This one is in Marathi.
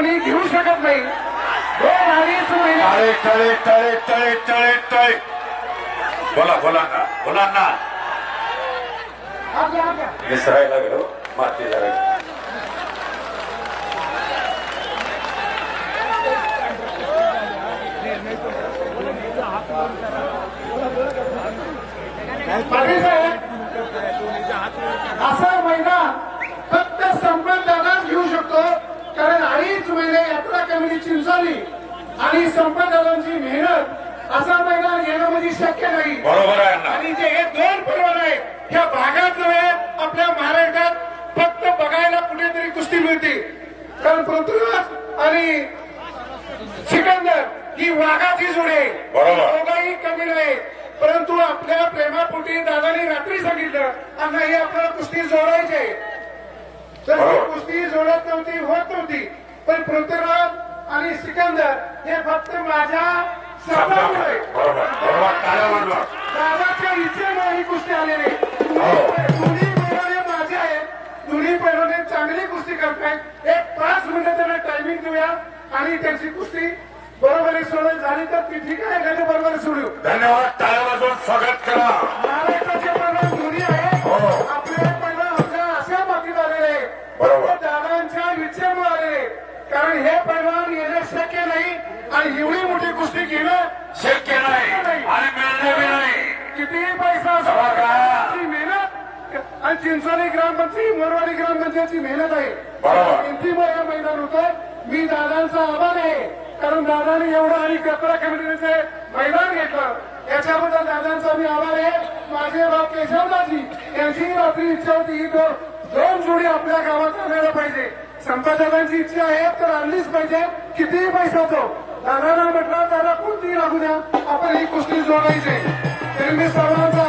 कोणी घेऊ शकत नाही. हो, बोला बोला ना बोला ना. विसरायला गेलो हो. माती आणि संपत दादांची मेहनत असा मैदान म्हणजे शक्य नाही. बरोबर आहे ना आणि जे हे दोन पैलवान आहेत ह्या भागात नव्हे आपल्या महाराष्ट्रात फक्त बघायला कुठेतरी कुस्ती मिळते. कारण पृथ्वीराज आणि सिकंदर ही वाघाची जोडी. आहे. दोघाही कमी नाही. परंतु आपल्या प्रेमापोटी दादाने रात्री सांगितलं अण्णा हे आपल्याला कुस्ती जोडायचे तर ही. कुस्ती जोडत नव्हती होत नव्हती. पण पृथ्वीराज आणि सिकंदर हे फक्त माझ्या शब्दामुळे दादाच्या इच्छेमुळे ही कुस्ती आलेली हो. दोन्ही पैलवाने माझे आहेत. दोन्ही पैलवाने चांगली कुस्ती करतायत. एक पाच मिनिटं त्यांना टायमिंग देऊया आणि त्यांची कुस्ती बरोबरी सोडत झाली तर ती ठीक आहे नाही बरोबर सोडू. धन्यवाद. टाळ्या वाजवून स्वागत करा. महाराष्ट्राचे दोन्ही आहेत. हो. आपले कारण हे पैलवान येणं शक्य नाही आणि एवढी मोठी कुस्ती घेणं शक्य नाही. आणि मिळणे बी नाही. कितीही पैसा असो. ती मेहनत आणि चिंचोली ग्रामपंचायत मोरवाडी ग्रामपंचायतची मेहनत आहे. किंमतीमुळे हे मैदान होतं. मी दादांचा आभार आहे. कारण दादाने एवढं आणि कचरा कमिटीचे मैदान घेतलं. याच्याबद्दल दादांचा मी आभार आहे. माझे भाऊ केशवदाजी यांची रात्री इच्छा होती ही दोन दोन जोडी आपल्या गावात आणायला पाहिजे. संपदादांची इच्छा आहे तर आणलीच पाहिजे. कितीही पैसा तो. दादाला म्हटला दादा कोणतीही लागू द्या. आपण ही कुस्ती जोडायची तर मी सर्वांचा